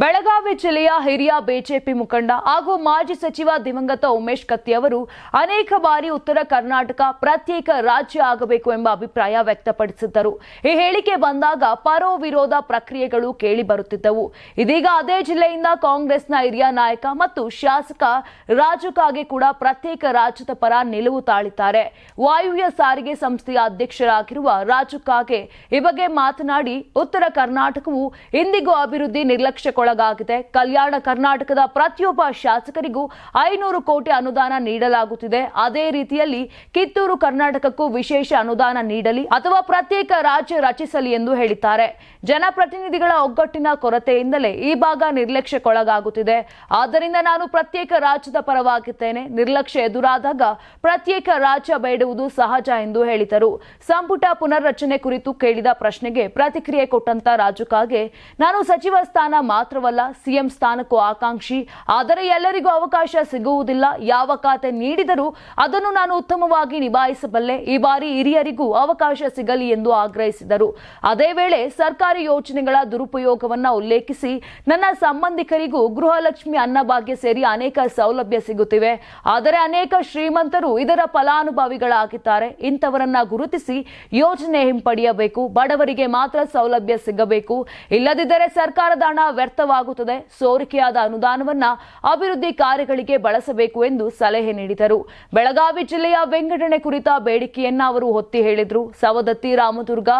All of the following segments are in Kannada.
ಬೆಳಗಾವಿ ಜಿಲ್ಲೆಯ ಹಿರಿಯ ಬಿಜೆಪಿ ಮುಖಂಡ ಹಾಗೂ ಮಾಜಿ ಸಚಿವ ದಿವಂಗತ ಉಮೇಶ್ ಕತ್ತಿ ಅವರು ಅನೇಕ ಬಾರಿ ಉತ್ತರ ಕರ್ನಾಟಕ ಪ್ರತ್ಯೇಕ ರಾಜ್ಯ ಆಗಬೇಕು ಎಂಬ ಅಭಿಪ್ರಾಯ ವ್ಯಕ್ತಪಡಿಸಿದ್ದರು. ಈ ಹೇಳಿಕೆ ಬಂದಾಗ ಪರೋ ವಿರೋಧ ಪ್ರಕ್ರಿಯೆಗಳು ಕೇಳಿ ಬರುತ್ತಿದ್ದವು. ಇದೀಗ ಅದೇ ಜಿಲ್ಲೆಯಿಂದ ಕಾಂಗ್ರೆಸ್ನ ಹಿರಿಯ ನಾಯಕ ಮತ್ತು ಶಾಸಕ ರಾಜು ಕಾಗೆ ಕೂಡ ಪ್ರತ್ಯೇಕ ರಾಜ್ಯದ ಪರ ನಿಲುವು ತಾಳಿದ್ದಾರೆ. ವಾಯುವ್ಯ ಸಾರಿಗೆ ಸಂಸ್ಥೆಯ ಅಧ್ಯಕ್ಷರಾಗಿರುವ ರಾಜು ಕಾಗೆ ಈ ಬಗ್ಗೆ ಮಾತನಾಡಿ, ಉತ್ತರ ಕರ್ನಾಟಕವು ಇಂದಿಗೂ ಅಭಿವೃದ್ಧಿ ನಿರ್ಲಕ್ಷ್ಯಕ್ಕೊಳಗಾಗಿದೆ ಕಲ್ಯಾಣ ಕರ್ನಾಟಕದ ಪ್ರತಿಯೊಬ್ಬ ಶಾಸಕರಿಗೂ ಐನೂರು ಕೋಟಿ ಅನುದಾನ ನೀಡಲಾಗುತ್ತಿದೆ. ಅದೇ ರೀತಿಯಲ್ಲಿ ಕಿತ್ತೂರು ಕರ್ನಾಟಕಕ್ಕೂ ವಿಶೇಷ ಅನುದಾನ ನೀಡಲಿ ಅಥವಾ ಪ್ರತ್ಯೇಕ ರಾಜ್ಯ ರಚಿಸಲಿ ಎಂದು ಹೇಳಿದ್ದಾರೆ. ಜನಪ್ರತಿನಿಧಿಗಳ ಒಗ್ಗಟ್ಟಿನ ಕೊರತೆಯಿಂದಲೇ ಈ ಭಾಗ ನಿರ್ಲಕ್ಷ್ಯಕ್ಕೊಳಗಾಗುತ್ತಿದೆ. ಆದ್ದರಿಂದ ನಾನು ಪ್ರತ್ಯೇಕ ರಾಜ್ಯದ ಪರವಾಗಿದ್ದೇನೆ. ನಿರ್ಲಕ್ಷ್ಯ ಎದುರಾದಾಗ ಪ್ರತ್ಯೇಕ ರಾಜ್ಯ ಬೇಡುವುದು ಸಹಜ ಎಂದು ಹೇಳಿದರು. ಸಂಪುಟ ಪುನರ್ರಚನೆ ಕುರಿತು ಕೇಳಿದ ಪ್ರಶ್ನೆಗೆ ಪ್ರತಿಕ್ರಿಯೆ ಕೊಟ್ಟಂತ ರಾಜು ಕಾಗೆ, ನಾನು ಸಚಿವ ಸ್ಥಾನ ಮಾತ್ರವಲ್ಲ ಸಿಎಂ ಸ್ಥಾನಕ್ಕೂ ಆಕಾಂಕ್ಷಿ. ಆದರೆ ಎಲ್ಲರಿಗೂ ಅವಕಾಶ ಸಿಗುವುದಿಲ್ಲ. ಯಾವ ಖಾತೆ ನೀಡಿದರೂ ಅದನ್ನು ನಾನು ಉತ್ತಮವಾಗಿ ನಿಭಾಯಿಸಬಲ್ಲೆ. ಈ ಬಾರಿ ಹಿರಿಯರಿಗೂ ಅವಕಾಶ ಸಿಗಲಿ ಎಂದು ಆಗ್ರಹಿಸಿದರು. ಅದೇ ವೇಳೆ ಸರ್ಕಾರಿ ಯೋಜನೆಗಳ ದುರುಪಯೋಗವನ್ನು ಉಲ್ಲೇಖಿಸಿ ನನ್ನ ಸಂಬಂಧಿಕರಿಗೂ ಗೃಹಲಕ್ಷ್ಮಿ ಅನ್ನಭಾಗ್ಯ ಸೇರಿ ಅನೇಕ ಸೌಲಭ್ಯ ಸಿಗುತ್ತಿವೆ. ಆದರೆ ಅನೇಕ ಶ್ರೀಮಂತರು ಇದರ ಫಲಾನುಭವಿಗಳಾಗಿದ್ದಾರೆ. ಇಂಥವರನ್ನ ಗುರುತಿಸಿ ಯೋಜನೆ ಹಿಂಪಡೆಯಬೇಕು. ಬಡವರಿಗೆ ಮಾತ್ರ ಸೌಲಭ್ಯ ಸಿಗಬೇಕು. ಇಲ್ಲದಿದ್ದರೆ ಸರ್ಕಾರದ ಹಣ ವ್ಯರ್ಥವಾಗುತ್ತದೆ ಸೋರಿಕೆಯಾದ ಅನುದಾನವನ್ನ ಅಭಿವೃದ್ಧಿ ಕಾರ್ಯಗಳಿಗೆ ಬಳಸಬೇಕು ಎಂದು ಸಲಹೆ ನೀಡಿದರು. ಬೆಳಗಾವಿ ಜಿಲ್ಲೆಯ ವೆಂಗಡಣೆ ಕುರಿತ ಬೇಡಿಕೆಯನ್ನ ಅವರು ಒತ್ತಿ ಹೇಳಿದ್ರು. ಸವದತ್ತಿ, ರಾಮದುರ್ಗ,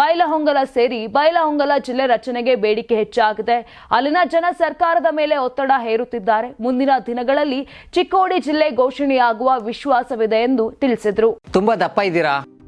ಬೈಲಹೊಂಗಲ ಸೇರಿ ಬೈಲಹೊಂಗಲ ಜಿಲ್ಲೆ ರಚನೆಗೆ ಬೇಡಿಕೆ ಹೆಚ್ಚಾಗಿದೆ. ಅಲ್ಲಿನ ಜನ ಸರ್ಕಾರದ ಮೇಲೆ ಒತ್ತಡ ಹೇರುತ್ತಿದ್ದಾರೆ. ಮುಂದಿನ ದಿನಗಳಲ್ಲಿ ಚಿಕ್ಕೋಡಿ ಜಿಲ್ಲೆ ಘೋಷಣೆಯಾಗುವ ವಿಶ್ವಾಸವಿದೆ ಎಂದು ತಿಳಿಸಿದರು. ತುಂಬಾ ದಪ್ಪ ಇದ್ದೀರಾ?